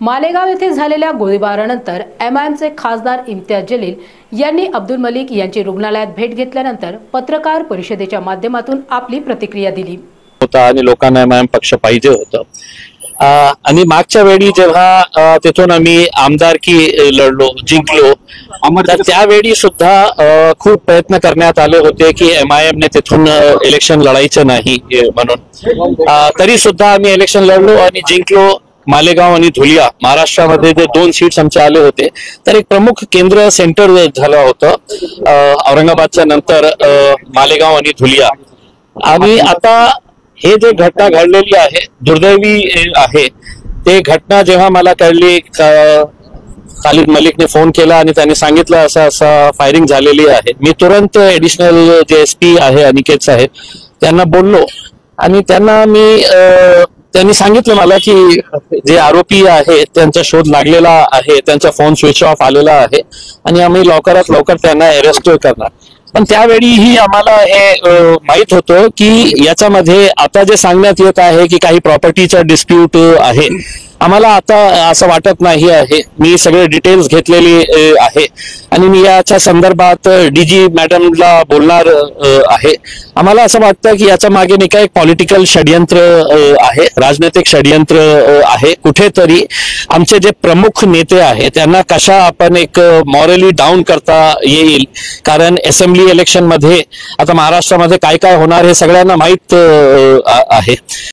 मालेगाव येथे झालेल्या गोळीबारानंतर एमआयएमचे खासदार इम्तियाज जलील यांनी अब्दुल मलिक यांची रुग्णालयात भेट घेतल्यानंतर पत्रकार परिषदेच्या माध्यमातून आपली प्रतिक्रिया दिली. होता आणि लोकांना एम पक्ष पाहिजे होतं. आणि मागच्या वेळी जेव्हा तिथून आम्ही आमदारकी लढलो जिंकलो तर त्यावेळी सुद्धा खूप प्रयत्न करण्यात आले होते की एम आय एमने तिथून इलेक्शन लढायचं नाही म्हणून. तरी सुद्धा आम्ही इलेक्शन लढलो आणि जिंकलो. मालेगाव आणि धुलिया महाराष्ट्रामध्ये जे दोन सीट्स आमचे आले होते तर एक प्रमुख केंद्र सेंटर झालं होतं औरंगाबादच्या नंतर मालेगाव आणि धुलिया. आणि आता हे जे घटना घडलेली आहे दुर्दैवी आहे ते घटना जेव्हा मला कळली खालिद मलिकने फोन केला आणि त्याने सांगितलं असं असं फायरिंग झालेली आहे. मी तुरंत एडिशनल जे एस पी आहे अनिकेत साहेब त्यांना बोललो. आणि त्यांना मी त्यांनी सांगितलं मला की जे आरोपी आहे त्यांचा शोध लागलेला आहे त्यांचा फोन स्विच ऑफ आलेला आहे आणि आम्ही लवकरात लवकर त्यांना अरेस्ट करणार. पण त्यावेळीही आम्हाला हे माहीत माहीत होतं की याच्यामध्ये आता जे सांगण्यात येत आहे की काही प्रॉपर्टीचा डिस्प्यूट आहे. आम्हाला आता असं वाटत नाही आहे. मी सगळे डिटेल्स घेतलेली आहे. आणि मी याच्या संदर्भात डीजी मॅडमला बोलणार आहे. आम्हाला असं वाटतं की याच्या मागे नाही का एक पॉलिटिकल षडयंत्र आहे. राजनैतिक षडयंत्र आहे. कुठेतरी आमचे जे प्रमुख नेते आहेत त्यांना कशा आपण एक मॉरली डाऊन करता येईल? कारण असेंब्ली इलेक्शनमध्ये आता महाराष्ट्रामध्ये काय काय होणार हे सगळ्यांना माहीत आहे.